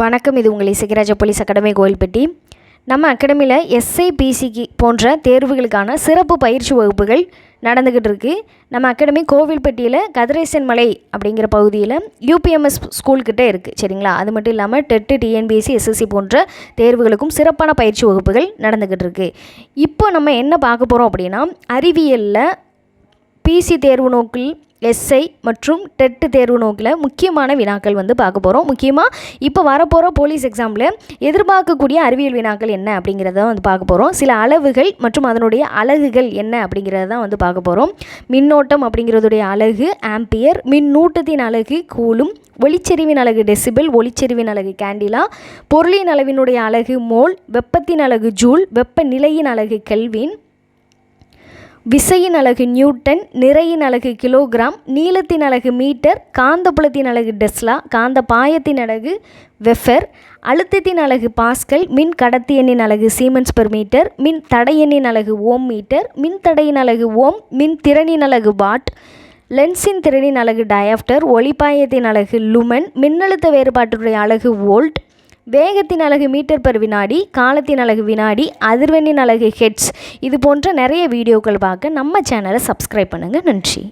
வணக்கம் இது உங்கள் இசைக்கராஜ போலீஸ் அகாடமி கோயில்பட்டி. நம்ம அகாடமியில் எஸ்ஐ பிசிக்கு போன்ற தேர்வுகளுக்கான சிறப்பு பயிற்சி வகுப்புகள் நடந்துக்கிட்டு இருக்கு. நம்ம அகாடமி கோவில்பட்டியில் கதிரேசன் மலை அப்படிங்கிற பகுதியில் யூபிஎம்எஸ் ஸ்கூல்கிட்ட இருக்குது சரிங்களா? அது மட்டும் இல்லாமல் டெட்டு டிஎன்பிஎஸ்சி எஸ்எஸ்சி போன்ற தேர்வுகளுக்கும் சிறப்பான பயிற்சி வகுப்புகள் நடந்துக்கிட்டு இருக்கு. இப்போ நம்ம என்ன பார்க்க போகிறோம் அப்படின்னா அறிவியலில் பிசி தேர்வு நோக்கில் எஸ்ஐ மற்றும் டெட்டு தேர்வு நோக்கில் முக்கியமான வினாக்கள் வந்து பார்க்க போகிறோம் முக்கியமாக இப்போ வரப்போகிற போலீஸ் எக்ஸாமில் எதிர்பார்க்கக்கூடிய அறிவியல் வினாக்கள் என்ன அப்படிங்கிறத வந்து பார்க்க போகிறோம் சில அளவுகள் மற்றும் அதனுடைய அலகுகள் என்ன அப்படிங்கிறத தான் வந்து பார்க்க போகிறோம் மின்னோட்டம் அப்படிங்கிறதுடைய அலகு ஆம்பியர் மின்னூட்டத்தின் அலகு கூலும் ஒளிச்செறிவின் அலகு டெசிபிள் ஒளிச்செறிவின் அலகு கேண்டிலா பொருளின் அளவினுடைய அலகு மோல் வெப்பத்தின் அலகு ஜூல் வெப்பநிலையின் அலகு கெல்வின் விசையின் அலகு நியூட்டன் நிறையின் அலகு கிலோகிராம் நீளத்தின் அலகு மீட்டர் காந்தப்புலத்தின் அலகு டெஸ்லா காந்த பாயத்தின் அலகு வெஃபர் அழுத்தத்தின் அலகு பாஸ்கல் மின் கடத்தியனின் அலகு சீமன்ஸ் பெர் மீட்டர் மின் தடையெண்ணின் அலகு ஓம் மீட்டர் மின் தடையின் அலகு ஓம் மின் திறனின் அலகு வாட் லென்ஸின் திறனின் அலகு டயாப்டர் ஒளிப்பாயத்தின் அலகு லுமன் மின்னழுத்த வேறுபாட்டுடைய அலகு வோல்ட் வேகத்தின் அலகு மீட்டர் பர் வினாடி காலத்தின் அலகு வினாடி அதிர்வெண்ணின் அலகு ஹெட்ஸ் இது போன்ற நிறைய வீடியோக்கள் பார்க்க நம்ம சேனலை சப்ஸ்கிரைப் பண்ணுங்கள் நன்றி.